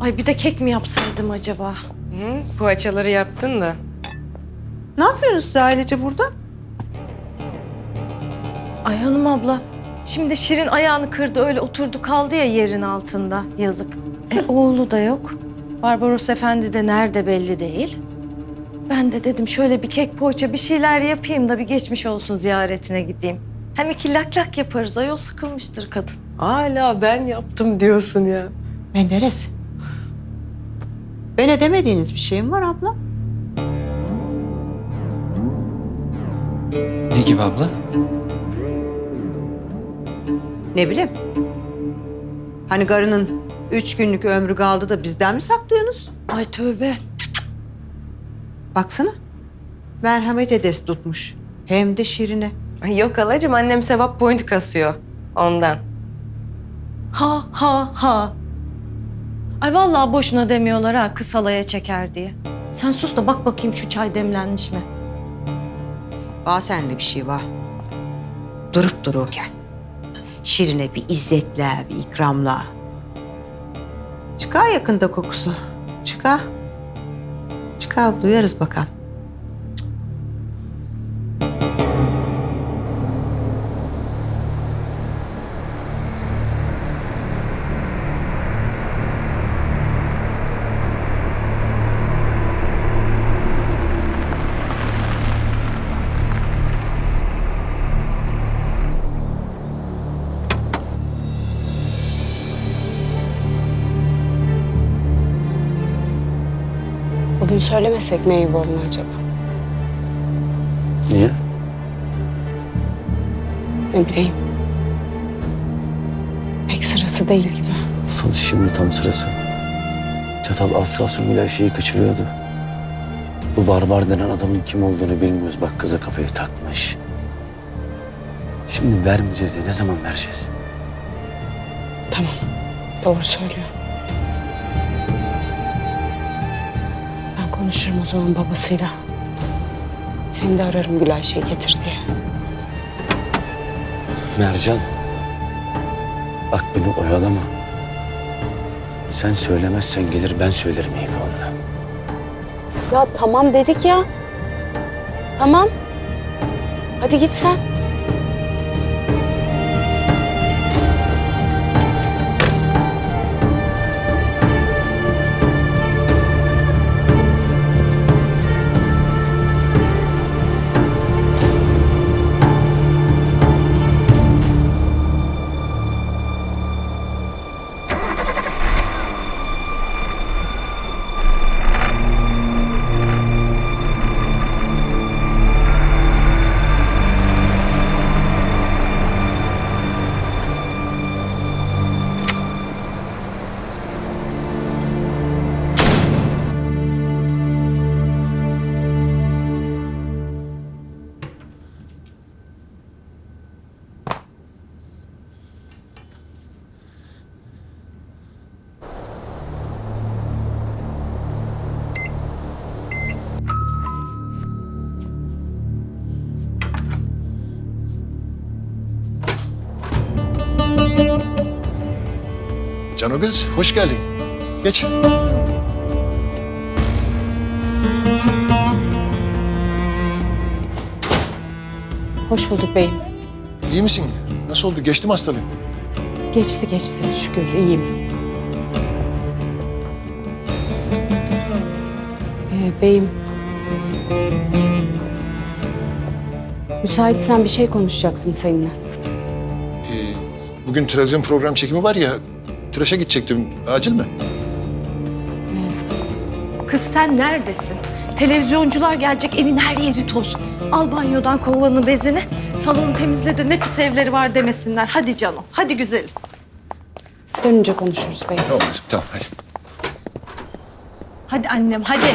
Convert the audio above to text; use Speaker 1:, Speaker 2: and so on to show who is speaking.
Speaker 1: Ay bir de kek mi yapsaydım acaba?
Speaker 2: Hı, poğaçaları yaptın da.
Speaker 3: Ne yapıyorsunuz siz ailece burada?
Speaker 1: Ay hanım abla. Şimdi Şirin ayağını kırdı öyle oturdu kaldı ya yerin altında. Yazık. E oğlu da yok. Barbaros Efendi de nerede belli değil. Ben de dedim şöyle bir kek poğaça bir şeyler yapayım da bir geçmiş olsun ziyaretine gideyim. Hem iki lak lak yaparız ayol sıkılmıştır kadın.
Speaker 2: Hala ben yaptım diyorsun ya.
Speaker 3: Menderes. Ben edemediğiniz bir şeyim var abla.
Speaker 4: Ne gibi abla?
Speaker 3: Ne bileyim. Hani karının üç günlük ömrü kaldı da bizden mi saklıyorsunuz?
Speaker 1: Ay tövbe.
Speaker 3: Baksana. Merhamet edesi tutmuş. Hem de şirine.
Speaker 2: Ay Yok halacığım annem sevap point kasıyor. Ondan.
Speaker 1: Ha ha ha. Ay vallahi boşuna demiyorlar ha kız halaya çeker diye. Sen sus da bak bakayım şu çay demlenmiş mi?
Speaker 3: Var sende bir şey var. Durup dururken. Şirine bir izzetle, bir ikramla. Çıkar yakında kokusu. Çıkar. Çıkar duyarız bakalım.
Speaker 5: Bugün söylemesek mi Eyüp oğluna acaba?
Speaker 4: Niye?
Speaker 5: Ne bileyim. Pek sırası değil gibi.
Speaker 4: Asıl şimdi tam sırası. Çatal az kalsın Gülay şeyi kaçırıyordu. Bu barbar denen adamın kim olduğunu bilmiyoruz. Bak kıza kafayı takmış. Şimdi vermeyeceğiz de ne zaman vereceğiz?
Speaker 5: Tamam. Doğru söylüyor. Konuşurum o zaman babasıyla. Seni de ararım Gülay şey getir diye.
Speaker 4: Mercan. Bak beni oyalama. Sen söylemezsen gelir ben söylerim Eyüp oğluna.
Speaker 5: Ya tamam dedik ya. Tamam. Hadi git sen.
Speaker 6: Cano kız hoş geldin. Geç.
Speaker 5: Hoş bulduk beyim.
Speaker 6: İyi misin? Nasıl oldu? Geçti mi hastalığın?
Speaker 5: Geçti geçti şükür iyiyim. Ee, beyim. Müsaitsen bir şey konuşacaktım seninle.
Speaker 6: Ee, bugün televizyon program çekimi var ya. Tıraşa gidecektim. Acil mi?
Speaker 1: Kız sen neredesin? Televizyoncular gelecek evin her yeri toz. Al banyodan kovanı bezini. Salonu temizle de ne pis evleri var demesinler. Hadi canım hadi güzelim.
Speaker 5: Dönünce konuşuruz beyim.
Speaker 6: Tamam tamam hadi.
Speaker 1: Hadi annem hadi.